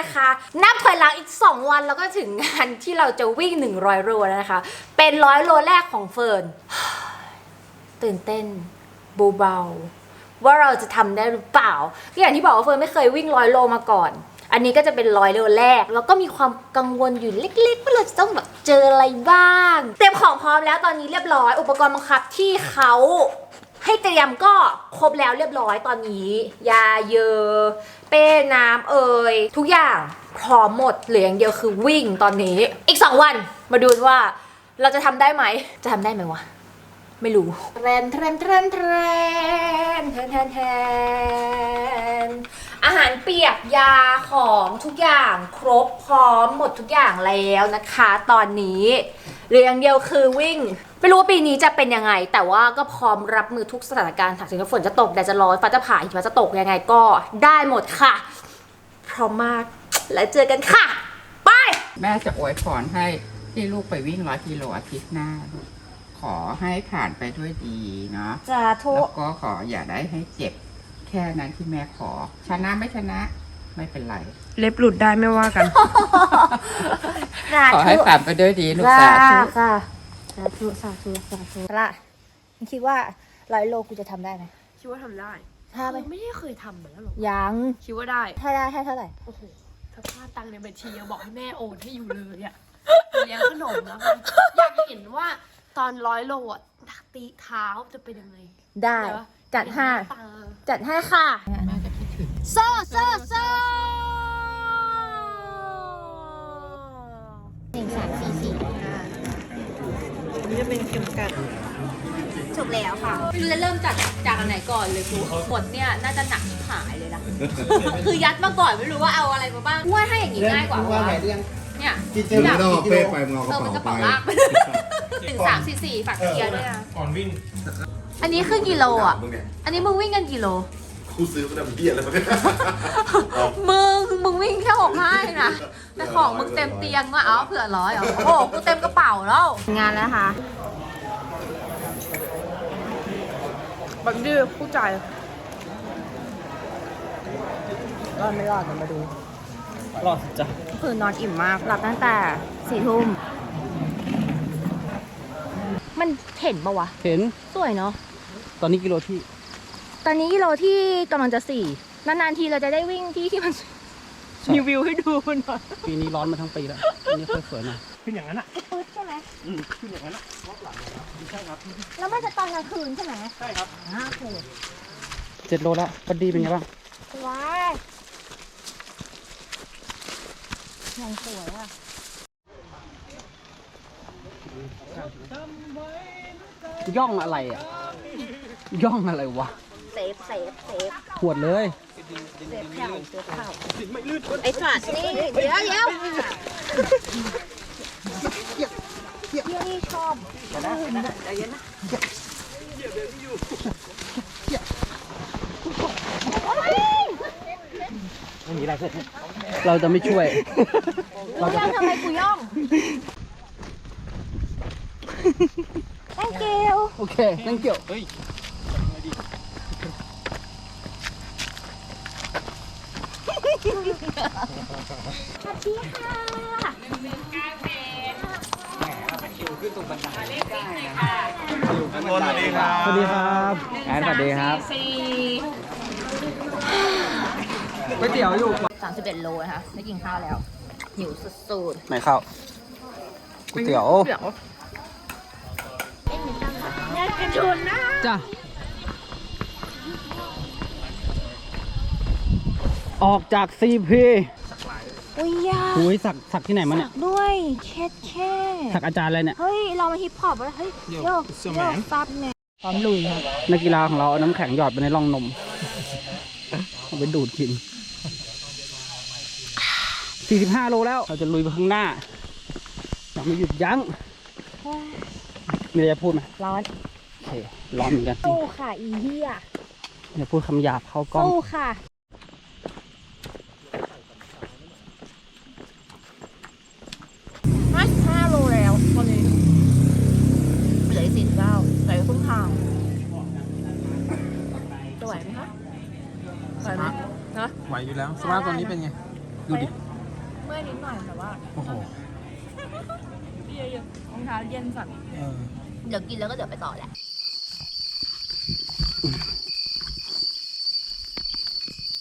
นะคะ นับถอยหลังอีก 2 วันแล้วก็ถึงงานที่เราจะวิ่ง 100 โลแล้วนะคะ เป็นร้อยโลแรกของเฟิร์น ตื่นเต้นเบาๆว่าเราจะทำได้หรือเปล่าก็อย่างที่บอกว่าเฟิร์นไม่เคยวิ่งร้อยโลมาก่อนอันนี้ก็จะเป็นร้อยโลแรก แล้วก็มีความกังวลอยู่เล็กๆว่าเราจะต้องแบบเจออะไรบ้าง เตรียมของพร้อมแล้วตอนนี้เรียบร้อย อุปกรณ์บังคับที่เขา ให้เตรียมก็ครบแล้วเรียบร้อยตอนนี้ ยาเยอเป้น้ำเอ่ยทุกอย่างพร้อมหมดเหลืออย่างเดียวคือวิ่งตอนนี้ อีก 2 วันมาดูว่าเราจะทำได้ไหม จะทำได้ไหมวะ ไม่รู้เทรนเทรนเทรนเทรนเทรนเทรนเทรนอาหารเปียกยาของทุกอย่างครบพร้อมหมดทุกอย่างแล้วนะคะ ตอนนี้ เหลืออย่างเดียวคือวิ่ง ไม่รู้ว่าปีนี้จะเป็นยังไง แต่ว่าก็พร้อมรับมือทุกสถานการณ์ถ้าถึงฝนจะตกแดดจะร้อนฟ้าจะผ่าหิมะจะตกยังไงก็ได้หมดค่ะ พร้อมมากแล้วเจอกันค่ะ ไป แม่จะอวยพรให้ที่ลูกไปวิ่งร้อยกิโลอาทิตย์หน้าขอให้ผ่านไปด้วยดีเนาะสาธุ แล้วก็ขออย่าได้ให้เจ็บ แค่นั้นที่แม่ขอ ชนะไม่ชนะ ไม่เป็นไร เล็บหลุดได้ไม่ว่ากันสาขอให้ธุผ่านไปด้วยดีลูกสาธุค่ะสาธุสาธุสาธุละคิดว่าร้อยโลกูจะทำได้ไหมคิดว่าทำได้ถ้าไม่ไม่ได้เคยทำมาแล้วหรอยังคิดว่าได้ถ้าได้ให้เท่าไหร่โอ้โหถ้าพลาดตังค์ในบัญชียังบอกให้แม่โอนให้อยู่เลยอะเลี้ยงขนมแล้วกันอยากเห็นว่าตอนร้อยโลอะตีเท้าจะเป็นยังไงได้เยวจัดให้เนน้าตาจัดให้ค่ะ แม่จะคิดถึง โซ่โซ่โซ่หนึ่งสามสี่สี่นี่จะเป็นเข็มกัดจบแล้วค่ะไม่รู้จะเริ่มจากจากอันไหนก่อนเลยครูบทเนี่ยน่าจะหนักที่หายเลยนะ คือยัดมาก่อนไม่รู้ว่าเอาอะไรมาบ้างว่าให้อย่างนี้ง่ายกว่าว่าวะไหนเรื่องเนี่ยกินเจหรือไม่ต้องเอาเป้ไปมึงเอาเอกอระมันกระเป๋าเป๋าไปลากหนึ่งสามสี่สี่ฝากเชียร์ด้วยนะก่อนวิ่ง อันนี้คือกิโลอะมึงเนี่ยอันนี้มึงวิ่งกันกี่โล กูซื้อมาทำเบี้ยอะไรมาเนี่ยมึง มึงวิ่งแค่หกห้าเองนะ แต่ของมึงเต็มเตียงว่ะเอาเผื่อร้อยเหรอโอ้โหกูเต็มกระเป๋าแล้ว งานแล้วค่ะแบบดื้อผู้จ่ายรอดไม่รอดกันมาดู รอดจ้ะคือนอนอิ่มมากหลับตั้งแต่สี่ทุ่ม มันเห็นปะวะ เห็น สวยเนาะ ตอนนี้กิโลที่ ตอนนี้กิโลที่กำลังจะสี่นานๆทีเราจะได้วิ่งที่ที่มันมีวิวให้ดูหน่อยปีนี้ร้อนมาทั้งปีแล้วอันนี้ค่อยสวยหน่อยขึ้นอย่างนั้นอะปึ๊ดใช่ไหมอืมขึ้นอย่างนั้นอะรอบหลังนะครับใช่ครับแล้วมันจะตอนกลางคืนใช่ไหมใช่ครับอ่าโอเคเจ็ดโลแล้วพอดีเป็นไงบ้างว้ายยังสวยอะย่องอะไรอะ ย่องอะไรวะ เซฟเซฟเซฟขวดเลยเซฟเข่าเซฟเข่าไอ้สัตว์นี่เดี๋ยวเดี๋ยวเดี๋ยวนี่ชอบเราจะไม่ช่วยกูย่องทำไมกูย่อง thank you โอเคนั่งเกี่ย วสวัสดีค่ะทุกคนสวัสดีครับสวัสดีครับแอนสวัสดีครับก๋วยเตี๋ยวอยู่สามสิบเอ็ดโลนะคะไม่กินข้าวแล้ว หิวสุดไหนข้าวก๋วยเตี๋ยวเดี๋ยวจ้ะ ออกจาก CP ๆอุ้ยยาหุยสักสักที่ไหนมาเนี่ย ด้วยเช็ดแค่สักอาจารย์อะไรเนี่ย เฮ้ย เรามาฮิปฮอปแล้วเฮ้ยโยกโยกซับเนี่ยพร้อมลุยครับนักกีฬาของเราเอาน้ำแข็งหยอดไปในร่องนมเอาไปดูดกิน 45 โลแล้ว เราจะลุยไปข้างหน้ายังไม่หยุดยั้งมีอะไรจะพูดไหมร้อนโอเคร้อนเหมือนกันสู้ค่ะอีเหี้ยอย่าพูดคำหยาบเข้ากล้องสู้ค่ะ จะไหวไหมคะไหวไหมนะไหวอยู่แล้ว สภาพตอนนี้เป็นไง ดูดิ เมื่อยนิดหน่อยแต่ว่าโอ้โหเยอะๆรองเท้าเย็นสั่นเออเดี๋ยวกินแล้วก็เดี๋ยวไปต่อแหละ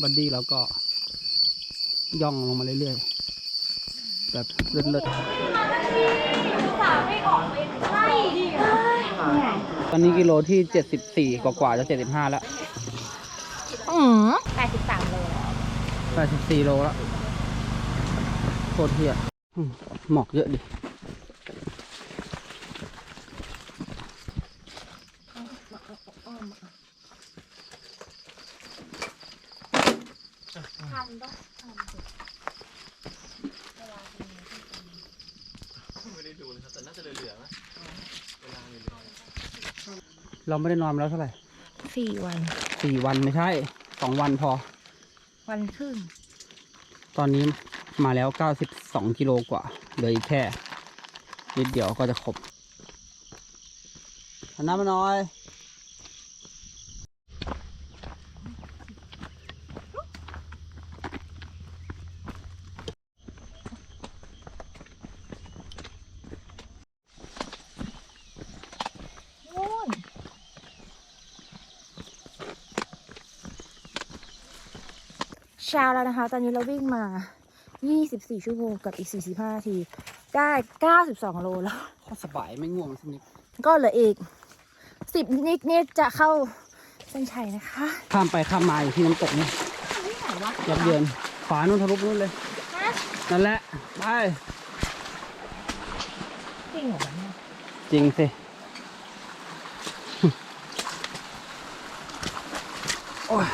บัดดี้เราก็ย่องลงมาเรื่อยๆ แบบเลิศๆตอนนี้กิโลที่ 74 กว่าๆจะ 75 แล้ว อืม 84 โลแล้วโคตรเที่ยอืมหมอกเยอะดิเราไม่ได้นอนมาแล้วเท่าไหร่สี่วันสี่วันไม่ใช่สองวันพอ วันครึ่ง ตอนนี้มาแล้ว 92 กิโลกว่าเหลืออีกแค่นิดเดียวก็จะครบน้ำมาน้อย เช้าแล้วนะคะ ตอนนี้เราวิ่งมา 24 ชั่วโมงกับอีก 45นาที ได้ 92 โลแล้วโคตรสบายไม่ง่วงสักนิดก็เหลืออีก 10 นิดนิดๆจะเข้าเส้นชัยนะคะข้ามไปข้ามมาอยู่ที่น้ำตกนี่ยับเยินขวานู่นทะลุนู่นเลย นั่นแหละ ไป จริงเหรอเนี่ยจริงสิ โอ้ย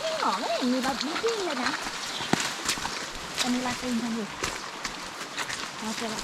จริงเหรอไม่เห็นมี แบบนี้วิ่งเลยนะตอนนี้ลาตีนทำอยู่มาเจอแล้ว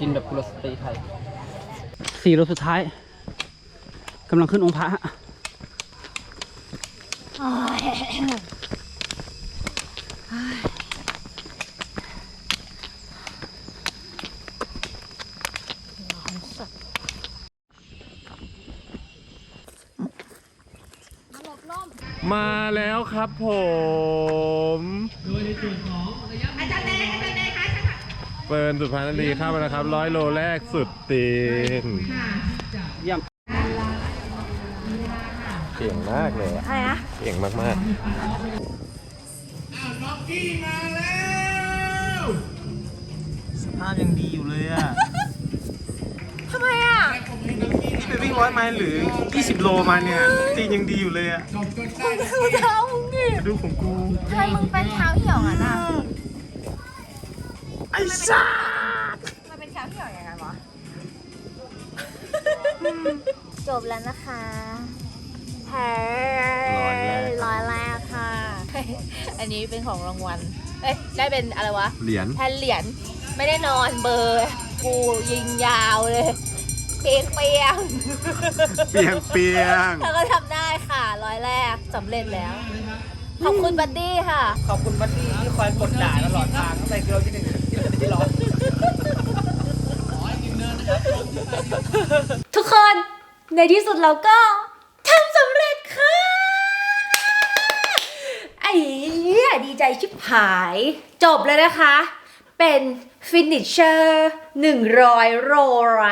กินแบบกุลสตรีไทยสี่โลสุดท้ายกำลังขึ้นองค์พระฮะมาแล้วครับผมเปิร์นสุดพานารี เข้ามาแล้วครับร้อยโลแรกสุดตีนเยี่ยมเก่งมากเลยอะอะไรนะเก่งมากๆสภาพยังดีอยู่เลยอะ ทำไมอะที่ไปวิ่งร้อยไมล์หรือ 20 โลมาเนี่ยตีนยังดีอยู่เลยอะมึงเท้ามึงดิดูของกูทำไมมึงเป็นเท้าเหี่ยวอะน่ะ ไอ้ซ่ามันเป็นเท้าเหี่ยวยังไงวะจบแล้วนะคะแพ้ร้อยแรกร้อยแรกค่ะ อันนี้เป็นของรางวัล เอ้ย ได้เป็นอะไรวะ เหรียญแทนเหรียญ ไม่ได้นอนเบอร์ กูยิงยาวเลย เปียงเปียง เปียงเปียงเธอก็ทำได้ค่ะ ร้อยแรกสำเร็จแล้ว ขอบคุณบัดดี้ค่ะ ขอบคุณบัดดี้ที่คอยกดด่าตลอดทางตั้งแต่กิโลที่หนึ่งถึงกิโล ทุกคนในที่สุดเราก็ทำสำเร็จค่ะ ไอ้เหี้ยดีใจชิบหาย จบแล้วนะคะ เป็นฟินิชเชอร์หนึ่งร้อยโรแล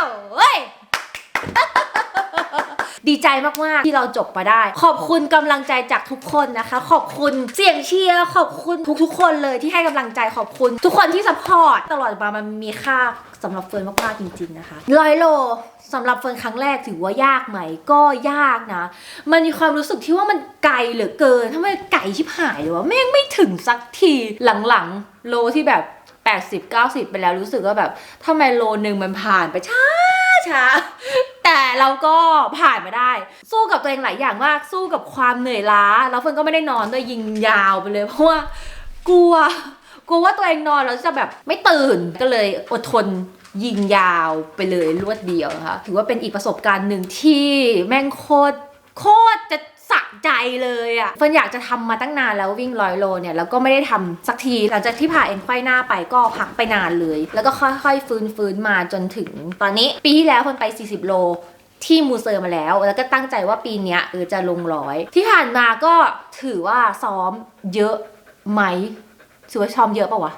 วเฮ้ย ดีใจมาก ๆ ที่เราจบมาได้ ขอบคุณกำลังใจจากทุกคนนะคะ ขอบคุณเสียงเชียร์ขอบคุณทุกๆคนเลยที่ให้กำลังใจขอบคุณ ทุกคนที่สปอร์ตตลอดมามันมีค่าสำหรับเฟิร์นมากๆจริง ๆ นะคะร้อยโลสำหรับเฟิร์นครั้งแรกถือว่ายากไหมก็ยากนะ มันมีความรู้สึกที่ว่ามันไกลเหลือเกินทำไมไก่ชิบหายเลยวะแม่งไม่ถึงสักทีหลังๆ โลที่แบบ 80 90 ไปแล้วรู้สึกว่าแบบทำไมโลหนึ่งมันผ่านไปช้า ช้า แต่เราก็ผ่านมาได้ สู้กับตัวเองหลายอย่างมาก สู้กับความเหนื่อยล้า แล้วเฟิร์นก็ไม่ได้นอนด้วยยิงยาวไปเลย เพราะว่ากลัว กลัวว่าตัวเองนอนแล้วจะแบบไม่ตื่น ก็เลยอดทนยิงยาวไปเลยรวดเดียวนะคะ ถือว่าเป็นอีกประสบการณ์หนึ่งที่แม่งโคตรโคตรจะ สะใจเลยอะ่ะเฟิร์นอยากจะทำมาตั้งนานแล้ววิ่งร้อยโลเนี่ยแล้วก็ไม่ได้ทำสักที หลังจากที่ผ่าเอ็นไขว้หน้าไปก็พักไปนานเลย แล้วก็ค่อยๆ ฟื้นฟื้นมาจนถึงตอนนี้ปีที่แล้วเฟิร์นไป 40 โลที่มูเซอร์มาแล้ว แล้วก็ตั้งใจว่าปีเนี้ยเออจะลงร้อย ที่ผ่านมาก็ถือว่าซ้อมเยอะไหมถือว่าซ้อมเยอะปะวะ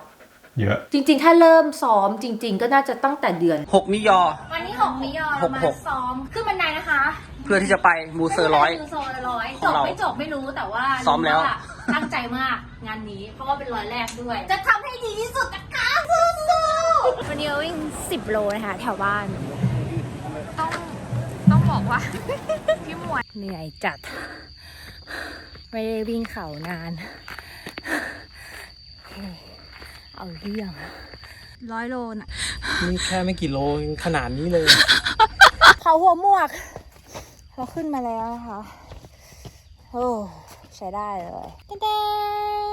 เยอะ จริง ๆ ถ้าเริ่มซ้อมจริง ๆ ก็น่าจะตั้งแต่เดือนหกนิยอ วันนี้หกมิยอหกมาหกซ้อมขึ้นบันไดนะคะเพื่อที่จะไปมูเซอร์ร้อย มูเซอร์ร้อยขจองบเราไม่จบไม่รู้แต่ว่าซ้อมแล้วรู้าตั้งใจมากงานนี้ เพราะว่าเป็นร้อยแรกด้วย จะทำให้ดีที่สุดนะคะสู้ๆวันนี้เราวิ่ง 10 โลนะคะแถวบ้าน ต้องต้องบอกว่า พี่หมวยเหนื่อยจัด ไม่ได้วิ่งเขานาน เอาเรื่องร้อยโลน่ะนี่แค่ไม่กี่โลยังขนาดนี้เลยเขาหัวหมวก เราขึ้นมาแล้วนะคะ โอ้ใช้ได้เลยเต้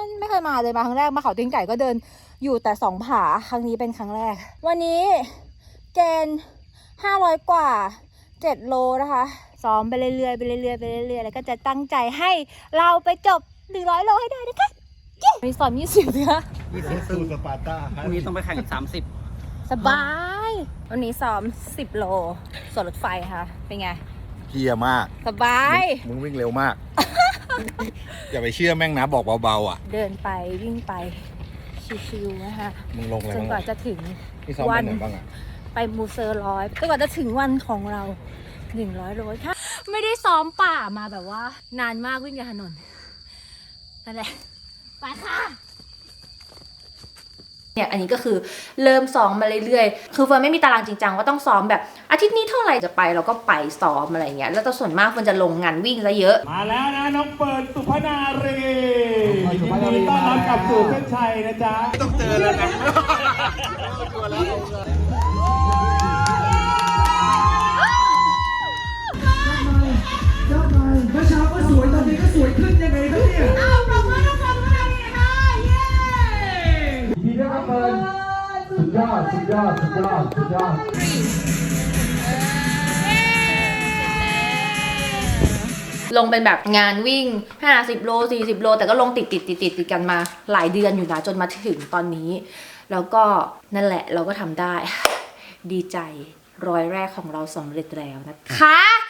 นๆไม่เคยมาเลยมาครั้งแรกมาเขาตีนไก่ก็เดินอยู่แต่สองผาครั้งนี้เป็นครั้งแรก วันนี้เกณฑ์ห้าร้อยกว่าเจ็ดโลนะคะซ้อมไปเรื่อยๆไปเรื่อยๆไปเรื่อยๆแล้วก็จะตั้งใจให้เราไปจบหนึ่งร้อยโลให้ได้นะคะเย้มีซ้อมยี่สิบนะคะสูสปาร์ต้าพรุ่งนี้ต้องไปแข่งสามสิบสบาย วันนี้ซ้อมสิบโลส่วนรถไฟค่ะ เป็นไง เฮียมาก สบาย มึงวิ่งเร็วมาก อย่าไปเชื่อแม่งนะบอกเบาๆอะ เดินไปวิ่งไป ชิวๆนะคะมึงลงอะไรจนบ้างกว่าอะจะถึงนี่ซ้อมไปไหนบ้างอะ ไปมูเซอร์ร้อยจนกว่าจะถึงวันของเราหนึ่งร้อยโลค่ะ ไม่ได้ซ้อมป่ามาแบบว่า นานมากวิ่งกับถนนนั่นแหละไปค่ะ เนี่ยอันนี้ก็คือเริ่มซ้อมมาเรื่อยๆ คือเฟิร์นไม่มีตารางจริงจังว่าต้องซ้อมแบบอาทิตย์นี้เท่าไหร่จะไปเราก็ไปซ้อมอะไรเงี้ย แล้วแต่ส่วนมากเฟิร์นจะลงงานวิ่งซะเยอะ มาแล้วนะน้องเปิดสุพนารียินดีต้อนรับกลับสู่เส้นชัยนะจ๊ะ ต้องเจอแล้วนะ ลงเป็นแบบงานวิ่ง 50 โล 40 โล แต่ก็ลงติดติดติดติดติดกันมาหลายเดือนอยู่นะจนมาถึงตอนนี้ แล้วก็นั่นแหละเราก็ทำได้ ดีใจร้อยแรกของเราสำเร็จแล้วนะคะ